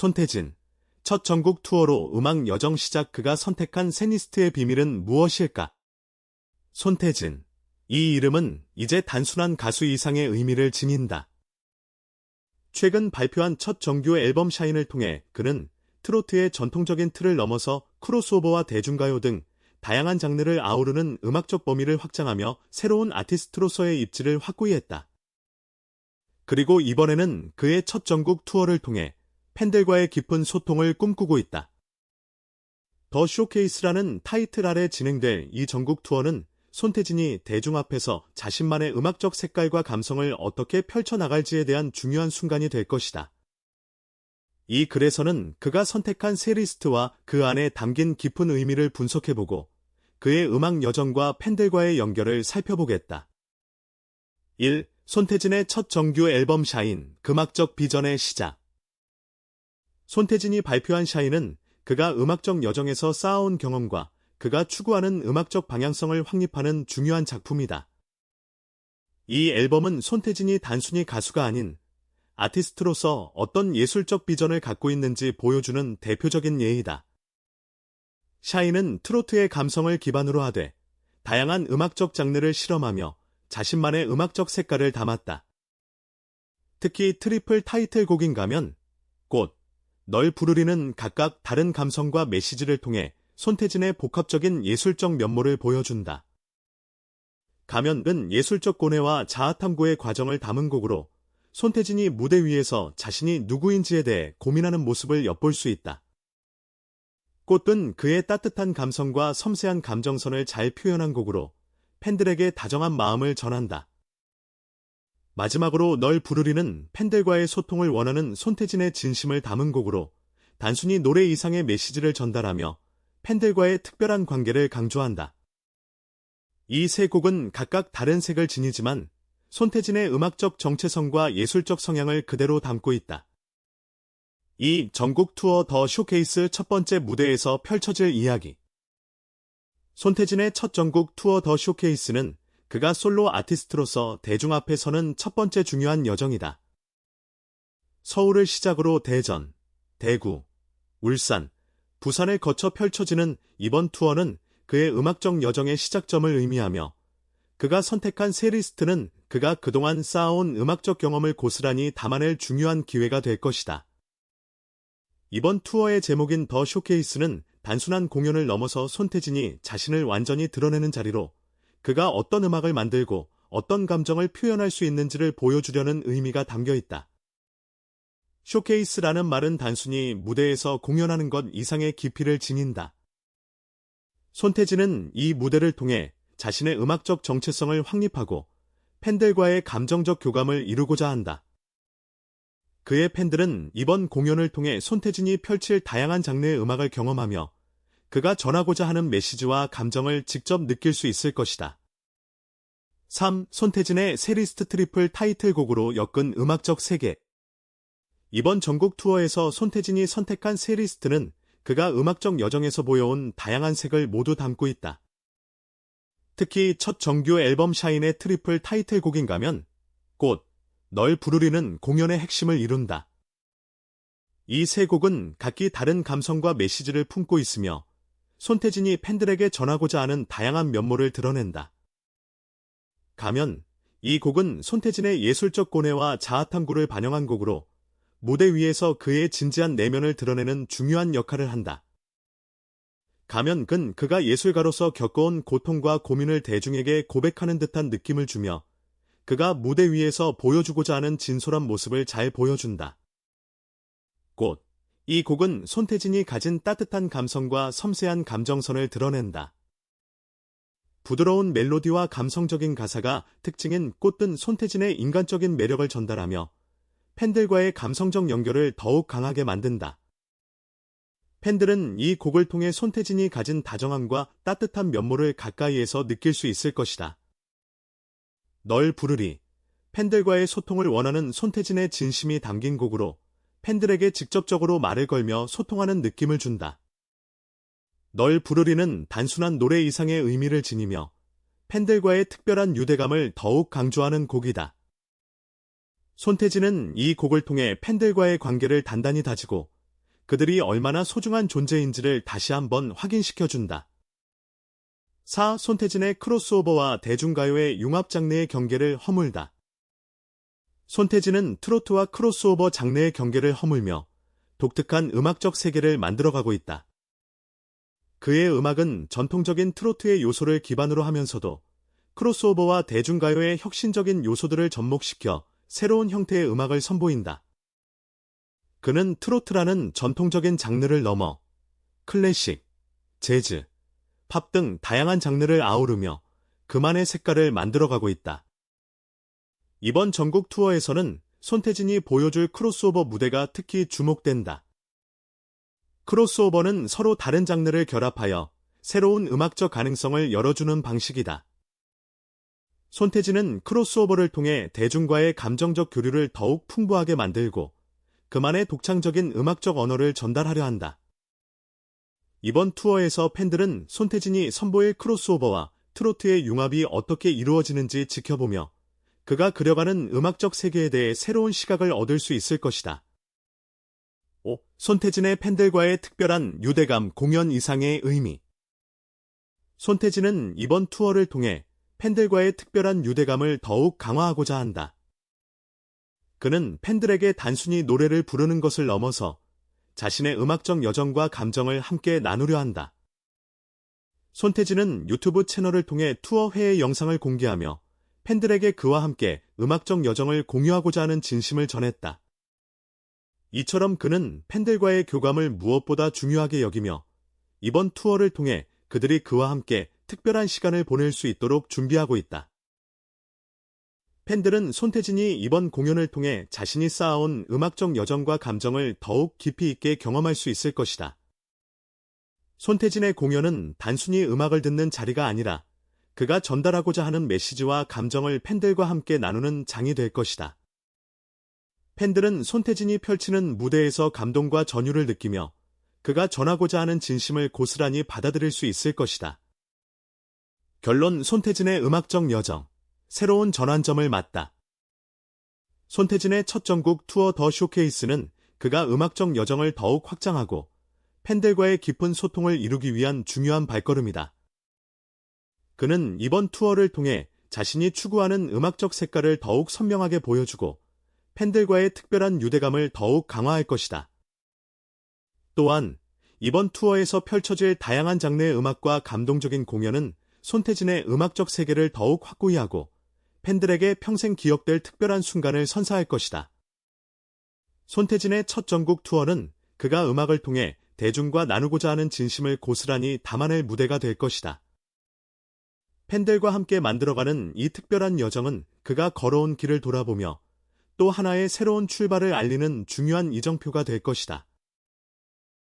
손태진. 첫 전국 투어로 음악 여정 시작 그가 선택한 세니스트의 비밀은 무엇일까? 손태진. 이 이름은 이제 단순한 가수 이상의 의미를 지닌다. 최근 발표한 첫 정규 앨범 샤인을 통해 그는 트로트의 전통적인 틀을 넘어서 크로스오버와 대중가요 등 다양한 장르를 아우르는 음악적 범위를 확장하며 새로운 아티스트로서의 입지를 확고히 했다. 그리고 이번에는 그의 첫 전국 투어를 통해 팬들과의 깊은 소통을 꿈꾸고 있다. 더 쇼케이스라는 타이틀 아래 진행될 이 전국 투어는 손태진이 대중 앞에서 자신만의 음악적 색깔과 감성을 어떻게 펼쳐나갈지에 대한 중요한 순간이 될 것이다. 이 글에서는 그가 선택한 세 리스트와 그 안에 담긴 깊은 의미를 분석해보고 그의 음악 여정과 팬들과의 연결을 살펴보겠다. 1. 손태진의 첫 정규 앨범 샤인, 음악적 비전의 시작. 손태진이 발표한 샤인은 그가 음악적 여정에서 쌓아온 경험과 그가 추구하는 음악적 방향성을 확립하는 중요한 작품이다. 이 앨범은 손태진이 단순히 가수가 아닌 아티스트로서 어떤 예술적 비전을 갖고 있는지 보여주는 대표적인 예이다. 샤이는 트로트의 감성을 기반으로 하되 다양한 음악적 장르를 실험하며 자신만의 음악적 색깔을 담았다. 특히 트리플 타이틀곡인 가면 꽃, 널 부르리는 각각 다른 감성과 메시지를 통해 손태진의 복합적인 예술적 면모를 보여준다. 가면은 예술적 고뇌와 자아탐구의 과정을 담은 곡으로 손태진이 무대 위에서 자신이 누구인지에 대해 고민하는 모습을 엿볼 수 있다. 꽃은 그의 따뜻한 감성과 섬세한 감정선을 잘 표현한 곡으로 팬들에게 다정한 마음을 전한다. 마지막으로 널 부르리는 팬들과의 소통을 원하는 손태진의 진심을 담은 곡으로 단순히 노래 이상의 메시지를 전달하며 팬들과의 특별한 관계를 강조한다. 이 세 곡은 각각 다른 색을 지니지만 손태진의 음악적 정체성과 예술적 성향을 그대로 담고 있다. 이 전국 투어 더 쇼케이스 첫 번째 무대에서 펼쳐질 이야기. 손태진의 첫 전국 투어 더 쇼케이스는 그가 솔로 아티스트로서 대중 앞에 서는 첫 번째 중요한 여정이다. 서울을 시작으로 대전, 대구, 울산, 부산을 거쳐 펼쳐지는 이번 투어는 그의 음악적 여정의 시작점을 의미하며 그가 선택한 세 리스트는 그가 그동안 쌓아온 음악적 경험을 고스란히 담아낼 중요한 기회가 될 것이다. 이번 투어의 제목인 더 쇼케이스는 단순한 공연을 넘어서 손태진이 자신을 완전히 드러내는 자리로 그가 어떤 음악을 만들고 어떤 감정을 표현할 수 있는지를 보여주려는 의미가 담겨 있다. 쇼케이스라는 말은 단순히 무대에서 공연하는 것 이상의 깊이를 지닌다. 손태진은 이 무대를 통해 자신의 음악적 정체성을 확립하고 팬들과의 감정적 교감을 이루고자 한다. 그의 팬들은 이번 공연을 통해 손태진이 펼칠 다양한 장르의 음악을 경험하며 그가 전하고자 하는 메시지와 감정을 직접 느낄 수 있을 것이다. 3. 손태진의 세리스트 트리플 타이틀곡으로 엮은 음악적 세계 이번 전국 투어에서 손태진이 선택한 세리스트는 그가 음악적 여정에서 보여온 다양한 색을 모두 담고 있다. 특히 첫 정규 앨범 샤인의 트리플 타이틀곡인가면 꽃, 널 부르리는 공연의 핵심을 이룬다. 이 세 곡은 각기 다른 감성과 메시지를 품고 있으며 손태진이 팬들에게 전하고자 하는 다양한 면모를 드러낸다. 가면 이 곡은 손태진의 예술적 고뇌와 자아탐구를 반영한 곡으로 무대 위에서 그의 진지한 내면을 드러내는 중요한 역할을 한다. 가면은 그가 예술가로서 겪어온 고통과 고민을 대중에게 고백하는 듯한 느낌을 주며 그가 무대 위에서 보여주고자 하는 진솔한 모습을 잘 보여준다. 꽃. 이 곡은 손태진이 가진 따뜻한 감성과 섬세한 감정선을 드러낸다. 부드러운 멜로디와 감성적인 가사가 특징인 꽃든 손태진의 인간적인 매력을 전달하며 팬들과의 감성적 연결을 더욱 강하게 만든다. 팬들은 이 곡을 통해 손태진이 가진 다정함과 따뜻한 면모를 가까이에서 느낄 수 있을 것이다. 널 부르리. 팬들과의 소통을 원하는 손태진의 진심이 담긴 곡으로 팬들에게 직접적으로 말을 걸며 소통하는 느낌을 준다. 널 부르리는 단순한 노래 이상의 의미를 지니며 팬들과의 특별한 유대감을 더욱 강조하는 곡이다. 손태진은 이 곡을 통해 팬들과의 관계를 단단히 다지고 그들이 얼마나 소중한 존재인지를 다시 한번 확인시켜준다. 4. 손태진의 크로스오버와 대중가요의 융합 장르의 경계를 허물다. 손태진은 트로트와 크로스오버 장르의 경계를 허물며 독특한 음악적 세계를 만들어가고 있다. 그의 음악은 전통적인 트로트의 요소를 기반으로 하면서도 크로스오버와 대중가요의 혁신적인 요소들을 접목시켜 새로운 형태의 음악을 선보인다. 그는 트로트라는 전통적인 장르를 넘어 클래식, 재즈, 팝 등 다양한 장르를 아우르며 그만의 색깔을 만들어가고 있다. 이번 전국 투어에서는 손태진이 보여줄 크로스오버 무대가 특히 주목된다. 크로스오버는 서로 다른 장르를 결합하여 새로운 음악적 가능성을 열어주는 방식이다. 손태진은 크로스오버를 통해 대중과의 감정적 교류를 더욱 풍부하게 만들고 그만의 독창적인 음악적 언어를 전달하려 한다. 이번 투어에서 팬들은 손태진이 선보일 크로스오버와 트로트의 융합이 어떻게 이루어지는지 지켜보며 그가 그려가는 음악적 세계에 대해 새로운 시각을 얻을 수 있을 것이다. 5. 손태진의 팬들과의 특별한 유대감 공연 이상의 의미 손태진은 이번 투어를 통해 팬들과의 특별한 유대감을 더욱 강화하고자 한다. 그는 팬들에게 단순히 노래를 부르는 것을 넘어서 자신의 음악적 여정과 감정을 함께 나누려 한다. 손태진은 유튜브 채널을 통해 투어 회의 영상을 공개하며 팬들에게 그와 함께 음악적 여정을 공유하고자 하는 진심을 전했다. 이처럼 그는 팬들과의 교감을 무엇보다 중요하게 여기며 이번 투어를 통해 그들이 그와 함께 특별한 시간을 보낼 수 있도록 준비하고 있다. 팬들은 손태진이 이번 공연을 통해 자신이 쌓아온 음악적 여정과 감정을 더욱 깊이 있게 경험할 수 있을 것이다. 손태진의 공연은 단순히 음악을 듣는 자리가 아니라 그가 전달하고자 하는 메시지와 감정을 팬들과 함께 나누는 장이 될 것이다. 팬들은 손태진이 펼치는 무대에서 감동과 전율을 느끼며 그가 전하고자 하는 진심을 고스란히 받아들일 수 있을 것이다. 결론 손태진의 음악적 여정, 새로운 전환점을 맞다. 손태진의 첫 전국 투어 더 쇼케이스는 그가 음악적 여정을 더욱 확장하고 팬들과의 깊은 소통을 이루기 위한 중요한 발걸음이다. 그는 이번 투어를 통해 자신이 추구하는 음악적 색깔을 더욱 선명하게 보여주고 팬들과의 특별한 유대감을 더욱 강화할 것이다. 또한 이번 투어에서 펼쳐질 다양한 장르의 음악과 감동적인 공연은 손태진의 음악적 세계를 더욱 확고히 하고 팬들에게 평생 기억될 특별한 순간을 선사할 것이다. 손태진의 첫 전국 투어는 그가 음악을 통해 대중과 나누고자 하는 진심을 고스란히 담아낼 무대가 될 것이다. 팬들과 함께 만들어가는 이 특별한 여정은 그가 걸어온 길을 돌아보며 또 하나의 새로운 출발을 알리는 중요한 이정표가 될 것이다.